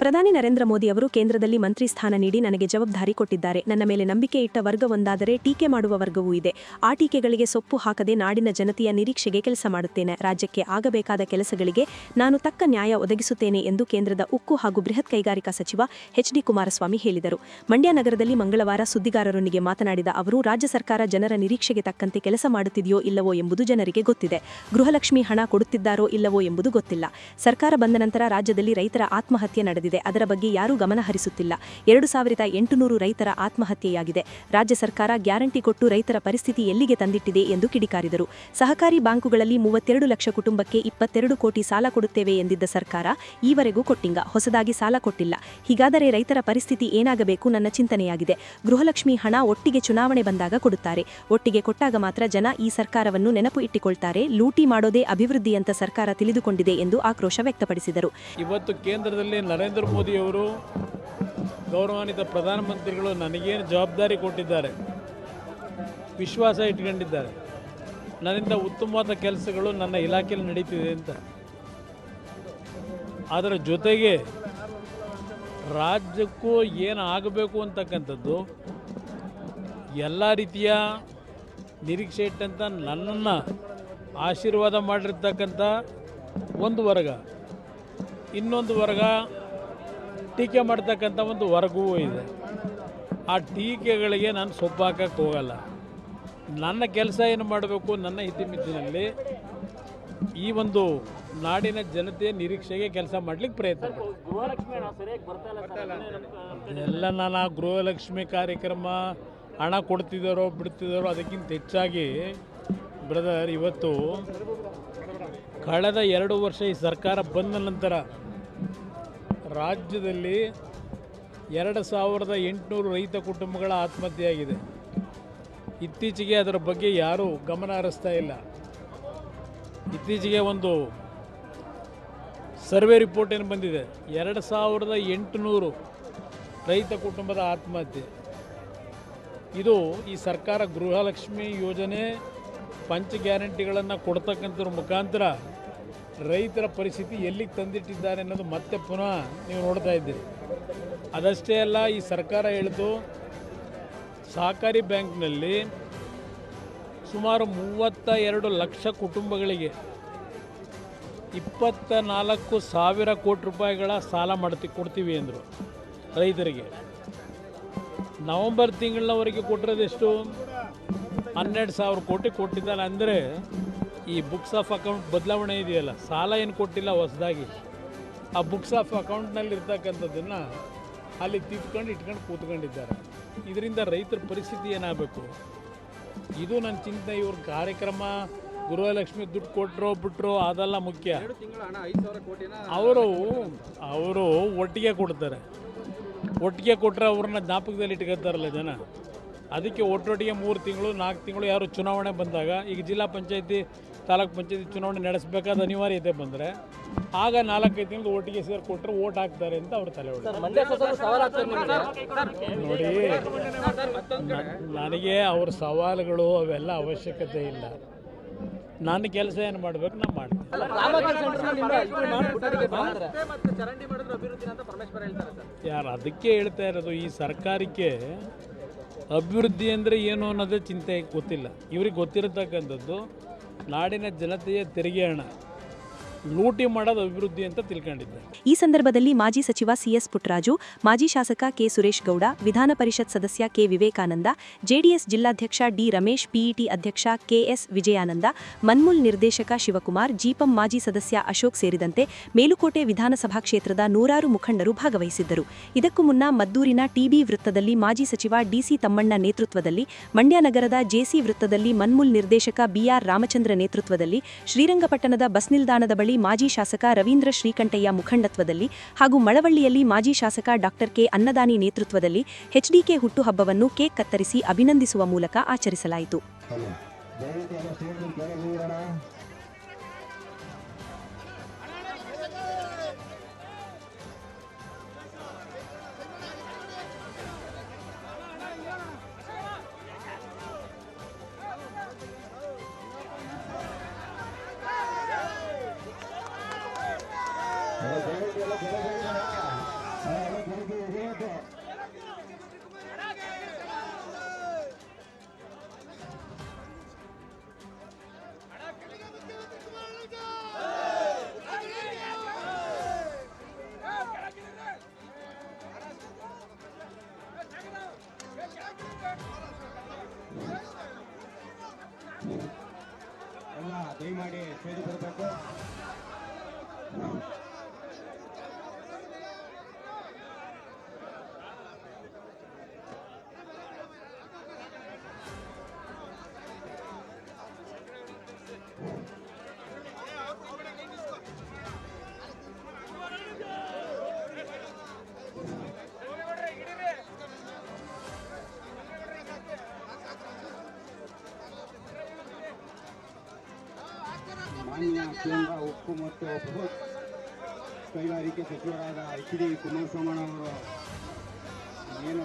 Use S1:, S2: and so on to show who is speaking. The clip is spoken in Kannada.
S1: ಪ್ರಧಾನಿ ನರೇಂದ್ರ ಮೋದಿ ಅವರು ಕೇಂದ್ರದಲ್ಲಿ ಮಂತ್ರಿ ಸ್ಥಾನ ನೀಡಿ ನನಗೆ ಜವಾಬ್ದಾರಿ ಕೊಟ್ಟಿದ್ದಾರೆ. ನನ್ನ ಮೇಲೆ ನಂಬಿಕೆ ಇಟ್ಟ ವರ್ಗ ಒಂದಾದರೆ ಟೀಕೆ ಮಾಡುವ ವರ್ಗವೂ ಇದೆ. ಆ ಟೀಕೆಗಳಿಗೆ ಸೊಪ್ಪು ಹಾಕದೆ ನಾಡಿನ ಜನತೆಯ ನಿರೀಕ್ಷೆಗೆ ಕೆಲಸ ಮಾಡುತ್ತೇನೆ. ರಾಜ್ಯಕ್ಕೆ ಆಗಬೇಕಾದ ಕೆಲಸಗಳಿಗೆ ನಾನು ತಕ್ಕ ನ್ಯಾಯ ಒದಗಿಸುತ್ತೇನೆ ಎಂದು ಕೇಂದ್ರದ ಉಕ್ಕು ಹಾಗೂ ಬೃಹತ್ ಕೈಗಾರಿಕಾ ಸಚಿವ ಎಚ್ ಡಿ ಕುಮಾರಸ್ವಾಮಿ ಹೇಳಿದರು. ಮಂಡ್ಯ ನಗರದಲ್ಲಿ ಮಂಗಳವಾರ ಸುದ್ದಿಗಾರರೊಂದಿಗೆ ಮಾತನಾಡಿದ ಅವರು, ರಾಜ್ಯ ಸರ್ಕಾರ ಜನರ ನಿರೀಕ್ಷೆಗೆ ತಕ್ಕಂತೆ ಕೆಲಸ ಮಾಡುತ್ತಿದೆಯೋ ಇಲ್ಲವೋ ಎಂಬುದು ಜನರಿಗೆ ಗೊತ್ತಿದೆ. ಗೃಹಲಕ್ಷ್ಮಿ ಹಣ ಕೊಡುತ್ತಿದ್ದಾರೋ ಇಲ್ಲವೋ ಎಂಬುದು ಗೊತ್ತಿಲ್ಲ. ಸರ್ಕಾರ ಬಂದ ನಂತರ ರಾಜ್ಯದಲ್ಲಿ ರೈತರ ಆತ್ಮಹತ್ಯೆ ನಡೆದಿದೆ. ಅದರ ಬಗ್ಗೆ ಯಾರೂ ಗಮನ ಹರಿಸುತ್ತಿಲ್ಲ. ಎರಡು ಸಾವಿರದ ಎಂಟುನೂರು ರೈತರ ಆತ್ಮಹತ್ಯೆಯಾಗಿದೆ. ರಾಜ್ಯ ಸರ್ಕಾರ ಗ್ಯಾರಂಟಿ ಕೊಟ್ಟು ರೈತರ ಪರಿಸ್ಥಿತಿ ಎಲ್ಲಿಗೆ ತಂದಿಟ್ಟಿದೆ ಎಂದು ಕಿಡಿಕಾರಿದರು. ಸಹಕಾರಿ ಬ್ಯಾಂಕುಗಳಲ್ಲಿ ಮೂವತ್ತೆರಡು ಲಕ್ಷ ಕುಟುಂಬಕ್ಕೆ ಇಪ್ಪತ್ತೆರಡು ಕೋಟಿ ಸಾಲ ಕೊಡುತ್ತೇವೆ ಎಂದಿದ್ದ ಸರ್ಕಾರ ಈವರೆಗೂ ಕೊಟ್ಟಿಂಗ. ಹೊಸದಾಗಿ ಸಾಲ ಕೊಟ್ಟಿಲ್ಲ. ಹೀಗಾದರೆ ರೈತರ ಪರಿಸ್ಥಿತಿ ಏನಾಗಬೇಕು ನನ್ನ ಚಿಂತನೆಯಾಗಿದೆ. ಗೃಹಲಕ್ಷ್ಮಿ ಹಣ ಒಟ್ಟಿಗೆ ಚುನಾವಣೆ ಬಂದಾಗ ಕೊಡುತ್ತಾರೆ. ಒಟ್ಟಿಗೆ ಕೊಟ್ಟಾಗ ಮಾತ್ರ ಜನ ಈ ಸರ್ಕಾರವನ್ನು ನೆನಪು ಇಟ್ಟುಕೊಳ್ತಾರೆ. ಲೂಟಿ ಮಾಡೋದೇ ಅಭಿವೃದ್ಧಿ ಅಂತ ಸರ್ಕಾರ ತಿಳಿದುಕೊಂಡಿದೆ ಎಂದು ಆಕ್ರೋಶ ವ್ಯಕ್ತಪಡಿಸಿದರು.
S2: ಇವತ್ತು ಕೇಂದ್ರದಲ್ಲಿ ನರೇಂದ್ರ ಮೋದಿಯವರು ಗೌರವಾನ್ವಿತ ಪ್ರಧಾನಮಂತ್ರಿಗಳು ನನಗೇನು ಜವಾಬ್ದಾರಿ ಕೊಟ್ಟಿದ್ದಾರೆ, ವಿಶ್ವಾಸ ಇಟ್ಕೊಂಡಿದ್ದಾರೆ, ನನ್ನಿಂದ ಉತ್ತಮವಾದ ಕೆಲಸಗಳು ನನ್ನ ಇಲಾಖೆಯಲ್ಲಿ ನಡೀತಿದೆ ಅಂತ. ಅದರ ಜೊತೆಗೆ ರಾಜ್ಯಕ್ಕೂ ಏನು ಆಗಬೇಕು ಅಂತಕ್ಕಂಥದ್ದು, ಎಲ್ಲ ರೀತಿಯ ನಿರೀಕ್ಷೆ ಇಟ್ಟಂಥ ನನ್ನನ್ನು ಆಶೀರ್ವಾದ ಮಾಡಿರ್ತಕ್ಕಂಥ ಒಂದು ವರ್ಗ. ಇನ್ನೊಂದು ವರ್ಗ ಟೀಕೆ ಮಾಡ್ತಕ್ಕಂಥ ಒಂದು ವರ್ಗವೂ ಇದೆ. ಆ ಟೀಕೆಗಳಿಗೆ ನಾನು ಸೊಪ್ಪು ಹಾಕಕ್ಕೆ ಹೋಗಲ್ಲ. ನನ್ನ ಕೆಲಸ ಏನು ಮಾಡಬೇಕು ನನ್ನ ಹಿತಿಮಿತಿನಲ್ಲಿ ಈ ಒಂದು ನಾಡಿನ ಜನತೆಯ ನಿರೀಕ್ಷೆಗೆ ಕೆಲಸ ಮಾಡ್ಲಿಕ್ಕೆ ಪ್ರಯತ್ನ. ಎಲ್ಲ ನಾನು ಆ ಗೃಹಲಕ್ಷ್ಮಿ ಕಾರ್ಯಕ್ರಮ ಹಣ ಕೊಡ್ತಿದ್ದಾರೋ ಬಿಡ್ತಿದ್ದಾರೋ ಅದಕ್ಕಿಂತ ಹೆಚ್ಚಾಗಿ ಬ್ರದರ್ ಇವತ್ತು ಕಳೆದ ಎರಡು ವರ್ಷ ಈ ಸರ್ಕಾರ ಬಂದ ನಂತರ ರಾಜ್ಯದಲ್ಲಿ ಎರಡು ಸಾವಿರದ ಎಂಟುನೂರು ರೈತ ಕುಟುಂಬಗಳ ಆತ್ಮಹತ್ಯೆಯಾಗಿದೆ. ಇತ್ತೀಚೆಗೆ ಅದರ ಬಗ್ಗೆ ಯಾರೂ ಗಮನ ಹರಿಸ್ತಾ ಇಲ್ಲ. ಇತ್ತೀಚೆಗೆ ಒಂದು ಸರ್ವೆ ರಿಪೋರ್ಟ್ ಏನು ಬಂದಿದೆ? ಎರಡು ಸಾವಿರದ ಎಂಟುನೂರು ರೈತ ಕುಟುಂಬದ ಆತ್ಮಹತ್ಯೆ. ಇದು ಈ ಸರ್ಕಾರ ಗೃಹಲಕ್ಷ್ಮಿ ಯೋಜನೆ ಪಂಚ ಗ್ಯಾರಂಟಿಗಳನ್ನು ಕೊಡ್ತಕ್ಕಂಥದ್ರ ಮುಖಾಂತರ ರೈತರ ಪರಿಸ್ಥಿತಿ ಎಲ್ಲಿಗೆ ತಂದಿಟ್ಟಿದ್ದಾರೆ ಅನ್ನೋದು ಮತ್ತೆ ಪುನಃ ನೀವು ನೋಡ್ತಾ ಇದ್ದೀರಿ. ಅದಷ್ಟೇ ಅಲ್ಲ, ಈ ಸರ್ಕಾರ ಹೇಳಿತು ಸಹಕಾರಿ ಬ್ಯಾಂಕ್ನಲ್ಲಿ ಸುಮಾರು ಮೂವತ್ತ ಎರಡು ಲಕ್ಷ ಕುಟುಂಬಗಳಿಗೆ ಇಪ್ಪತ್ತ ನಾಲ್ಕು ಸಾವಿರ ಕೋಟಿ ರೂಪಾಯಿಗಳ ಸಾಲ ಮಾಡ್ತಿ, ಕೊಡ್ತೀವಿ ಅಂದರು ರೈತರಿಗೆ. ನವಂಬರ್ ತಿಂಗಳವರೆಗೆ ಕೊಟ್ಟಿರೋದೆಷ್ಟು ಹನ್ನೆರಡು ಸಾವಿರ ಕೋಟಿ ಕೊಟ್ಟಿದ್ದಾರೆ. ಅಂದರೆ ಈ ಬುಕ್ಸ್ ಆಫ್ ಅಕೌಂಟ್ ಬದಲಾವಣೆ ಇದೆಯಲ್ಲ? ಸಾಲ ಏನು ಕೊಟ್ಟಿಲ್ಲ ಹೊಸದಾಗಿ. ಆ ಬುಕ್ಸ್ ಆಫ್ ಅಕೌಂಟ್ನಲ್ಲಿ ಇರ್ತಕ್ಕಂಥದ್ದನ್ನು ಅಲ್ಲಿ ತಿದ್ಕೊಂಡು ಇಟ್ಕೊಂಡು ಕೂತ್ಕೊಂಡಿದ್ದಾರೆ. ಇದರಿಂದ ರೈತರ ಪರಿಸ್ಥಿತಿ ಏನಾಗಬೇಕು? ಇದು ನನ್ನ ಚಿಂತನೆ ಇವ್ರ ಕಾರ್ಯಕ್ರಮ ಗೃಹಲಕ್ಷ್ಮಿ ದುಡ್ಡು ಕೊಟ್ಟರು ಬಿಟ್ಟರು ಅದೆಲ್ಲ ಮುಖ್ಯ. ಅವರು ಅವರು ಒಟ್ಟಿಗೆ ಕೊಡ್ತಾರೆ. ಒಟ್ಟಿಗೆ ಕೊಟ್ಟರೆ ಅವ್ರನ್ನ ಜ್ಞಾಪಕದಲ್ಲಿ ಇಟ್ಕೊತಾರಲ್ಲ ಜನ. ಅದಕ್ಕೆ ಒಟ್ಟೊಟ್ಟಿಗೆ ಮೂರು ತಿಂಗಳು ನಾಲ್ಕು ತಿಂಗಳು ಯಾರು ಚುನಾವಣೆ ಬಂದಾಗ ಈಗ ಜಿಲ್ಲಾ ಪಂಚಾಯತಿ ತಾಲೂಕು ಪಂಚಾಯತಿ ಚುನಾವಣೆ ನಡೆಸಬೇಕಾದ ಅನಿವಾರ್ಯತೆ ಬಂದರೆ ಆಗ ನಾಲ್ಕೈದು ತಿಂಗಳು ಒಟ್ಟಿಗೆ ಸೇರಿ ಕೊಟ್ಟರೆ ಓಟ್ ಹಾಕ್ತಾರೆ ಅಂತ ಅವ್ರ ತಲೆ ನೋಡಿ ನನಗೆ ಅವ್ರ ಸವಾಲುಗಳು ಅವೆಲ್ಲ ಅವಶ್ಯಕತೆ ಇಲ್ಲ ನನ್ನ ಕೆಲಸ ಏನು ಮಾಡ್ಬೇಕು ನಾನು ಮಾಡ್ತೀನಿ ಯಾರು ಅದಕ್ಕೆ ಹೇಳ್ತಾ ಇರೋದು ಈ ಸರ್ಕಾರಕ್ಕೆ ಅಭಿವೃದ್ಧಿ ಅಂದರೆ ಏನು ಅನ್ನೋದೇ ಚಿಂತೆ ಗೊತ್ತಿಲ್ಲ. ಇವ್ರಿಗೆ ಗೊತ್ತಿರತಕ್ಕಂಥದ್ದು ನಾಡಿನ ಜನತೆಯ ತೆರಿಗೆ ಹಣ. ಲೂಟಿ ಮಾಡೋದು ಅಭಿವೃದ್ಧಿ ಅಂತ ತಿಳ್ಕೊಂಡಿದ್ದಾರೆ
S1: ಈ ಸಂದರ್ಭದಲ್ಲಿ ಮಾಜಿ ಸಚಿವ ಸಿಎಸ್ ಪುಟ್ಟರಾಜು, ಮಾಜಿ ಶಾಸಕ ಕೆ ಸುರೇಶ್ ಗೌಡ, ವಿಧಾನ ಪರಿಷತ್ ಸದಸ್ಯ ಕೆ ವಿವೇಕಾನಂದ, ಜೆಡಿಎಸ್ ಜಿಲ್ಲಾಧ್ಯಕ್ಷ ಡಿ ರಮೇಶ್, ಪಿಇಟಿ ಅಧ್ಯಕ್ಷ ಕೆಎಸ್ ವಿಜಯಾನಂದ, ಮನ್ಮುಲ್ ನಿರ್ದೇಶಕ ಶಿವಕುಮಾರ್, ಜಿಪಂ ಮಾಜಿ ಸದಸ್ಯ ಅಶೋಕ್ ಸೇರಿದಂತೆ ಮೇಲುಕೋಟೆ ವಿಧಾನಸಭಾ ಕ್ಷೇತ್ರದ ನೂರಾರು ಮುಖಂಡರು ಭಾಗವಹಿಸಿದ್ದರು. ಇದಕ್ಕೂ ಮುನ್ನ ಮದ್ದೂರಿನ ಟಿಬಿ ವೃತ್ತದಲ್ಲಿ ಮಾಜಿ ಸಚಿವ ಡಿಸಿ ತಮ್ಮಣ್ಣ ನೇತೃತ್ವದಲ್ಲಿ, ಮಂಡ್ಯ ನಗರದ ಜೆಸಿ ವೃತ್ತದಲ್ಲಿ ಮನ್ಮುಲ್ ನಿರ್ದೇಶಕ ಬಿಆರ್ ರಾಮಚಂದ್ರ ನೇತೃತ್ವದಲ್ಲಿ, ಶ್ರೀರಂಗಪಟ್ಟಣದ ಬಸ್ ನಿಲ್ದಾಣದ ಬಳಿ ಮಾಜಿ ಶಾಸಕ ರವೀಂದ್ರ ಶ್ರೀಕಂಠಯ್ಯ ಮುಖಂಡತ್ವದಲ್ಲಿ ಹಾಗೂ ಮಳವಳ್ಳಿಯಲ್ಲಿ ಮಾಜಿ ಶಾಸಕ ಡಾಕ್ಟರ್ ಕೆ ಅನ್ನದಾನಿ ನೇತೃತ್ವದಲ್ಲಿ ಎಚ್ಡಿಕೆ ಹುಟ್ಟುಹಬ್ಬವನ್ನು ಕೇಕ್ ಕತ್ತರಿಸಿ ಅಭಿನಂದಿಸುವ ಮೂಲಕ ಆಚರಿಸಲಾಯಿತು.
S3: ಎಲ್ಲ ದಯಮಾಡಿ ಸೇರಿ ಬರಬೇಕು ಮಾನ್ಯ ಕೇಂದ್ರ ಉಕ್ಕು ಮತ್ತು ಬೃಹತ್ ಕೈಗಾರಿಕೆ ಸಚಿವರಾದ ಎಚ್ ಡಿ ಕುಮಾರಸ್ವಾಮಿ ಅವರು ಏನು